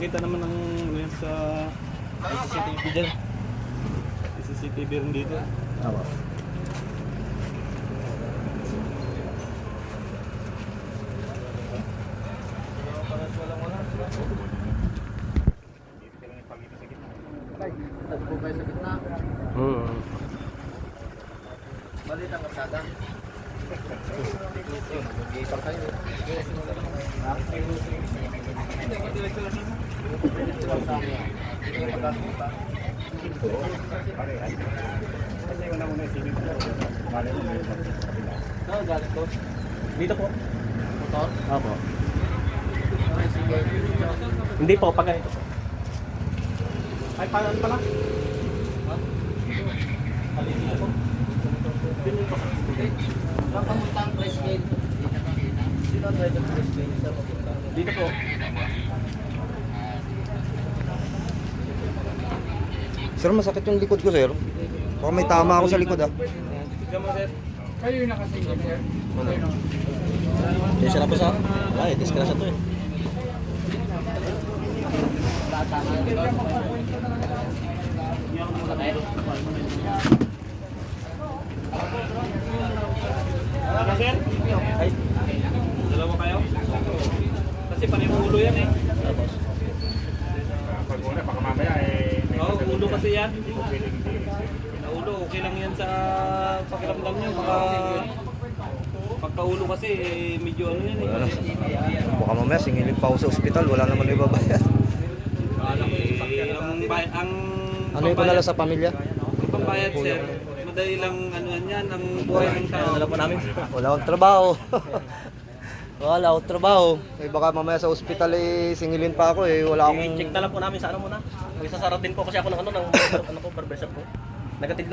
Nakita naman ng ano yan sa CCTV dyan. CCTV rin dito. Tama. Tagpo kayo sa gitna. Hmm. Balit ang kasada. Mag-iipang kayo. Saan galing to? Dito po. Motor? Sige. Hindi po, pag ganito po. Ay, paano pala? Alin dito po? Dito po. Saan pamunta ang press? Saan papunta? Dito po. Sir, masakit yung likod ko, sir. Baka may tama ako sa likod, ah. Tignan mo, sir. Kayo yung nakasingin, sir? Ano? Hindi siya na po sa... Wala eh, disgrasya to eh. Ano, sir? Ay, dalawa kayo? Kasi panimulo yan eh. Pag una, baka mamaya eh... may Oo, kasagot ulo yan. Naulo, okay lang yan sa pakiramdam niyo. Baka pagkaulo kasi eh, medyo ano yan Wala na. eh. Baka mamaya singilin pa ako sa ospital, wala naman ibabayad. Eh, ang, bay- ang Ano yung panala sa pamilya? Ang pambayad sir, madali lang ano yan, ang buhay ng tao. Dala po namin. Wala akong trabaho. wala akong trabaho. Eh baka mamaya sa ospital eh singilin pa ako eh. Wala akong... I-check na lang po namin sa ano muna. Magsasara din po kasi ako ng ano, ng ano ko, barbershop ko. Nagatid